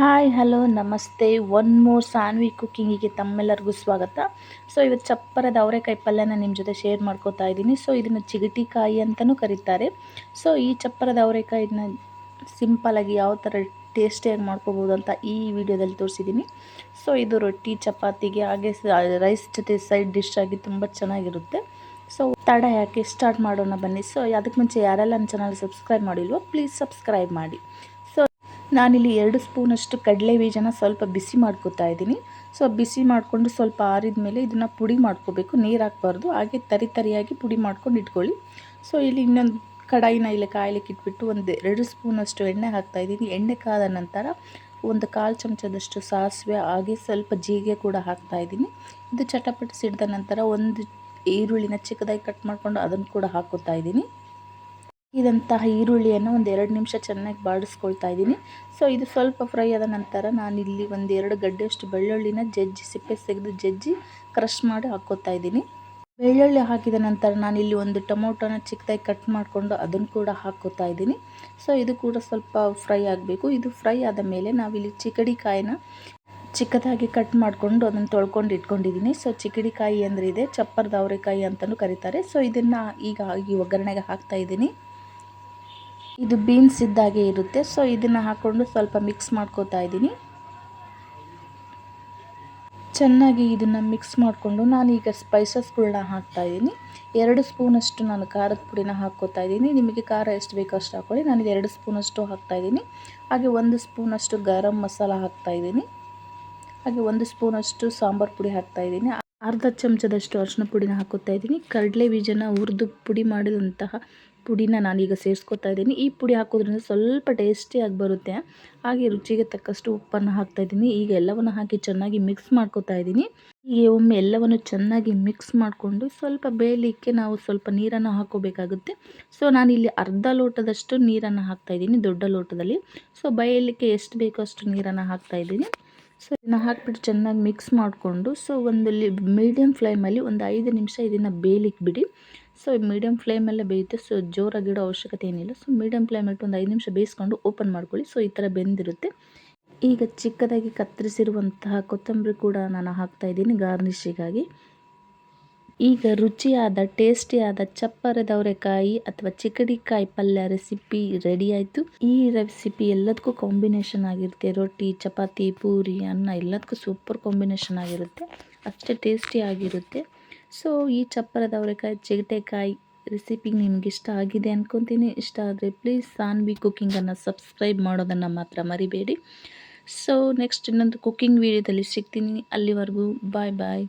Hi, hello, ನಮಸ್ತೆ. One more Saanvi ಕುಕ್ಕಿಂಗಿಗೆ ತಮ್ಮೆಲ್ಲರಿಗೂ ಸ್ವಾಗತ. ಸೊ ಇವತ್ತು ಚಪ್ಪರದ ಅವರೆಕಾಯಿ ಪಲ್ಯನ ನಿಮ್ಮ ಜೊತೆ ಶೇರ್ ಮಾಡ್ಕೋತಾ ಇದ್ದೀನಿ. ಸೊ ಇದನ್ನು ಚಿಗಟಿಕಾಯಿ ಅಂತಲೂ ಕರೀತಾರೆ. ಸೊ ಈ ಚಪ್ಪರದ ಅವರೆಕಾಯಿನ ಸಿಂಪಲಾಗಿ ಯಾವ ಥರ ಟೇಸ್ಟಿಯಾಗಿ ಮಾಡ್ಕೋಬೋದು ಅಂತ ಈ ವಿಡಿಯೋದಲ್ಲಿ ತೋರಿಸಿದ್ದೀನಿ. ಸೊ ಇದು ರೊಟ್ಟಿ, ಚಪಾತಿಗೆ, ಹಾಗೆ ರೈಸ್ ಜೊತೆ ಸೈಡ್ ಡಿಶ್ ಆಗಿ ತುಂಬ ಚೆನ್ನಾಗಿರುತ್ತೆ. ಸೊ ತಡ ಯಾಕೆ? ಸ್ಟಾರ್ಟ್ ಮಾಡೋಣ ಬನ್ನಿ. ಸೊ ಅದಕ್ಕೆ ಮುಂಚೆ ಯಾರೆಲ್ಲ ನನ್ನ ಚಾನಲ್ ಸಬ್ಸ್ಕ್ರೈಬ್ ಮಾಡಿಲ್ವೋ ಪ್ಲೀಸ್ ಸಬ್ಸ್ಕ್ರೈಬ್ ಮಾಡಿ. ನಾನಿಲ್ಲಿ ಎರಡು ಸ್ಪೂನಷ್ಟು ಕಡಲೆ ಬೀಜನ ಸ್ವಲ್ಪ ಬಿಸಿ ಮಾಡ್ಕೋತಾ ಇದ್ದೀನಿ. ಸೊ, ಬಿಸಿ ಮಾಡಿಕೊಂಡು ಸ್ವಲ್ಪ ಆರಿದ ಮೇಲೆ ಇದನ್ನು ಪುಡಿ ಮಾಡ್ಕೋಬೇಕು. ನೀರು ಹಾಕ್ಬಾರ್ದು. ಹಾಗೆ ತರಿ ತರಿಯಾಗಿ ಪುಡಿ ಮಾಡ್ಕೊಂಡು ಇಟ್ಕೊಳ್ಳಿ. ಸೊ, ಇಲ್ಲಿ ಇನ್ನೊಂದು ಕಡಾಯಿನ ಇಲ್ಲಿ ಕಾಯಲಿಕ್ಕೆ ಇಟ್ಬಿಟ್ಟು ಒಂದು ಎರಡು ಸ್ಪೂನಷ್ಟು ಎಣ್ಣೆ ಹಾಕ್ತಾ ಇದ್ದೀನಿ. ಎಣ್ಣೆ ಕಾದ ನಂತರ ಒಂದು ಕಾಲು ಚಮಚದಷ್ಟು ಸಾಸಿವೆ, ಹಾಗೆ ಸ್ವಲ್ಪ ಜೀರಿಗೆ ಕೂಡ ಹಾಕ್ತಾ ಇದ್ದೀನಿ. ಇದು ಚಟಪಟ ಸಿಡಿದ ನಂತರ ಒಂದು ಈರುಳ್ಳಿನ ಚಿಕ್ಕದಾಗಿ ಕಟ್ ಮಾಡಿಕೊಂಡು ಅದನ್ನು ಕೂಡ ಹಾಕೋತಾ ಇದ್ದೀನಿ. ಇದಂತಹ ಈರುಳ್ಳಿಯನ್ನು ಒಂದು ಎರಡು ನಿಮಿಷ ಚೆನ್ನಾಗಿ ಬಾಡಿಸ್ಕೊಳ್ತಾ ಇದ್ದೀನಿ. ಸೊ ಇದು ಸ್ವಲ್ಪ ಫ್ರೈ ಆದ ನಂತರ ನಾನಿಲ್ಲಿ ಒಂದು ಎರಡು ಗಡ್ಡೆಯಷ್ಟು ಬೆಳ್ಳುಳ್ಳಿನ ಜಜ್ಜಿ, ಸಿಪ್ಪೆ ತೆಗೆದು ಜಜ್ಜಿ ಕ್ರಷ್ ಮಾಡಿ ಹಾಕೋತಾ ಇದ್ದೀನಿ. ಬೆಳ್ಳುಳ್ಳಿ ಹಾಕಿದ ನಂತರ ನಾನಿಲ್ಲಿ ಒಂದು ಟೊಮೊಟೊನ ಚಿಕ್ಕದಾಗಿ ಕಟ್ ಮಾಡಿಕೊಂಡು ಅದನ್ನು ಕೂಡ ಹಾಕೋತಾ ಇದ್ದೀನಿ. ಸೊ ಇದು ಕೂಡ ಸ್ವಲ್ಪ ಫ್ರೈ ಆಗಬೇಕು. ಇದು ಫ್ರೈ ಆದ ಮೇಲೆ ನಾವಿಲ್ಲಿ ಚಿಕಡಿಕಾಯಿನ ಚಿಕ್ಕದಾಗಿ ಕಟ್ ಮಾಡಿಕೊಂಡು ಅದನ್ನು ತೊಳ್ಕೊಂಡು ಇಟ್ಕೊಂಡಿದ್ದೀನಿ. ಸೊ ಚಿಕಡಿಕಾಯಿ ಅಂದರೆ ಇದೆ ಚಪ್ಪರದ ಅಂತಲೂ ಕರೀತಾರೆ. ಸೊ ಇದನ್ನು ಈಗ ಈ ಒಗ್ಗರಣೆಗೆ ಹಾಕ್ತಾ ಇದ್ದೀನಿ. ಇದು ಬೀನ್ಸ್ ಇದ್ದಾಗೆ ಇರುತ್ತೆ. ಸೊ ಇದನ್ನು ಹಾಕ್ಕೊಂಡು ಸ್ವಲ್ಪ ಮಿಕ್ಸ್ ಮಾಡ್ಕೋತಾ ಇದ್ದೀನಿ. ಚೆನ್ನಾಗಿ ಇದನ್ನು ಮಿಕ್ಸ್ ಮಾಡಿಕೊಂಡು ನಾನೀಗ ಸ್ಪೈಸಸ್ಗಳನ್ನ ಹಾಕ್ತಾ ಇದ್ದೀನಿ. ಎರಡು ಸ್ಪೂನಷ್ಟು ನಾನು ಖಾರದ ಪುಡಿನ ಹಾಕ್ಕೋತಾ ಇದ್ದೀನಿ. ನಿಮಗೆ ಖಾರ ಎಷ್ಟು ಬೇಕೋ ಅಷ್ಟು ಹಾಕ್ಕೊಳ್ಳಿ. ನಾನು ಎರಡು ಸ್ಪೂನಷ್ಟು ಹಾಕ್ತಾ ಇದ್ದೀನಿ. ಹಾಗೆ ಒಂದು ಸ್ಪೂನಷ್ಟು ಗರಂ ಮಸಾಲ ಹಾಕ್ತಾ ಇದ್ದೀನಿ. ಹಾಗೆ ಒಂದು ಸ್ಪೂನಷ್ಟು ಸಾಂಬಾರು ಪುಡಿ ಹಾಕ್ತಾ ಇದ್ದೀನಿ. ಅರ್ಧ ಚಮಚದಷ್ಟು ಅರಿಶಿನ ಪುಡಿನ ಹಾಕೋತಾ ಇದ್ದೀನಿ. ಕಡಲೆ ಬೀಜನ ಹುರಿದು ಪುಡಿ ಮಾಡಿದಂತಹ ಪುಡಿನ ನಾನೀಗ ಸೇರಿಸ್ಕೊತಾ ಇದ್ದೀನಿ. ಈ ಪುಡಿ ಹಾಕೋದ್ರಿಂದ ಸ್ವಲ್ಪ ಟೇಸ್ಟಿಯಾಗಿ ಬರುತ್ತೆ. ಹಾಗೆ ರುಚಿಗೆ ತಕ್ಕಷ್ಟು ಉಪ್ಪನ್ನು ಹಾಕ್ತಾ ಇದ್ದೀನಿ. ಈಗ ಎಲ್ಲವನ್ನು ಹಾಕಿ ಚೆನ್ನಾಗಿ ಮಿಕ್ಸ್ ಮಾಡ್ಕೋತಾ ಇದ್ದೀನಿ. ಈಗ ಒಮ್ಮೆ ಎಲ್ಲವನ್ನು ಚೆನ್ನಾಗಿ ಮಿಕ್ಸ್ ಮಾಡಿಕೊಂಡು ಸ್ವಲ್ಪ ಬೇಯಲಿಕ್ಕೆ ನಾವು ಸ್ವಲ್ಪ ನೀರನ್ನು ಹಾಕೋಬೇಕಾಗುತ್ತೆ. ಸೊ, ನಾನಿಲ್ಲಿ ಅರ್ಧ ಲೋಟದಷ್ಟು ನೀರನ್ನು ಹಾಕ್ತಾ ಇದ್ದೀನಿ, ದೊಡ್ಡ ಲೋಟದಲ್ಲಿ. ಸೊ, ಬೇಯಲಿಕ್ಕೆ ಎಷ್ಟು ಬೇಕೋ ಅಷ್ಟು ನೀರನ್ನು ಹಾಕ್ತಾ ಇದ್ದೀನಿ. ಸೊ, ಇದನ್ನು ಹಾಕ್ಬಿಟ್ಟು ಚೆನ್ನಾಗಿ ಮಿಕ್ಸ್ ಮಾಡಿಕೊಂಡು, ಸೊ ಒಂದು ಮೀಡಿಯಮ್ ಫ್ಲೇಮಲ್ಲಿ ಒಂದು ಐದು ನಿಮಿಷ ಇದನ್ನು ಬೇಯಲಿಕ್ಕೆ ಬಿಡಿ. ಸೊ ಮೀಡಿಯಮ್ ಫ್ಲೇಮಲ್ಲೇ ಬೇಯುತ್ತೆ. ಸೊ ಜೋರಾಗಿಡೋ ಅವಶ್ಯಕತೆ ಏನಿಲ್ಲ. ಸೊ ಮೀಡಿಯಮ್ ಫ್ಲೇಮಲ್ಲಿ ಒಂದು ಐದು ನಿಮಿಷ ಬೇಯಿಸ್ಕೊಂಡು ಓಪನ್ ಮಾಡ್ಕೊಳ್ಳಿ. ಸೊ ಈ ಥರ ಬೆಂದಿರುತ್ತೆ. ಈಗ ಚಿಕ್ಕದಾಗಿ ಕತ್ತರಿಸಿರುವಂತಹ ಕೊತ್ತಂಬರಿ ಕೂಡ ನಾನು ಹಾಕ್ತಾಯಿದ್ದೀನಿ ಗಾರ್ನಿಷಿಗಾಗಿ. ಈಗ ರುಚಿಯಾದ, ಟೇಸ್ಟಿಯಾದ ಚಪ್ಪರದವರೆಕಾಯಿ ಅಥವಾ ಚಿಕಡಿಕಾಯಿ ಪಲ್ಯ ರೆಸಿಪಿ ರೆಡಿ ಆಯಿತು. ಈ ರೆಸಿಪಿ ಎಲ್ಲದಕ್ಕೂ ಕಾಂಬಿನೇಷನ್ ಆಗಿರುತ್ತೆ. ರೊಟ್ಟಿ, ಚಪಾತಿ, ಪೂರಿ, ಅನ್ನ ಎಲ್ಲದಕ್ಕೂ ಸೂಪರ್ ಕಾಂಬಿನೇಷನ್ ಆಗಿರುತ್ತೆ. ಅಷ್ಟೇ ಟೇಸ್ಟಿ ಆಗಿರುತ್ತೆ. ಸೊ ಈ ಚಪ್ಪರದ ಅವರೆಕಾಯಿ, ಚಿಗಟೆಕಾಯಿ ರೆಸಿಪಿ ನಿಮ್ಗೆ ಇಷ್ಟ ಆಗಿದೆ ಅಂದ್ಕೊತೀನಿ ಇಷ್ಟ ಆದರೆ ಪ್ಲೀಸ್ ಸಾನ್ವಿ ಕುಕ್ಕಿಂಗನ್ನು ಸಬ್ಸ್ಕ್ರೈಬ್ ಮಾಡೋದನ್ನು ಮಾತ್ರ ಮರಿಬೇಡಿ. ಸೊ ನೆಕ್ಸ್ಟ್ ಇನ್ನೊಂದು ಕುಕ್ಕಿಂಗ್ ವೀಡಿಯೋದಲ್ಲಿ ಸಿಗ್ತೀನಿ. ಅಲ್ಲಿವರೆಗೂ ಬಾಯ್ ಬಾಯ್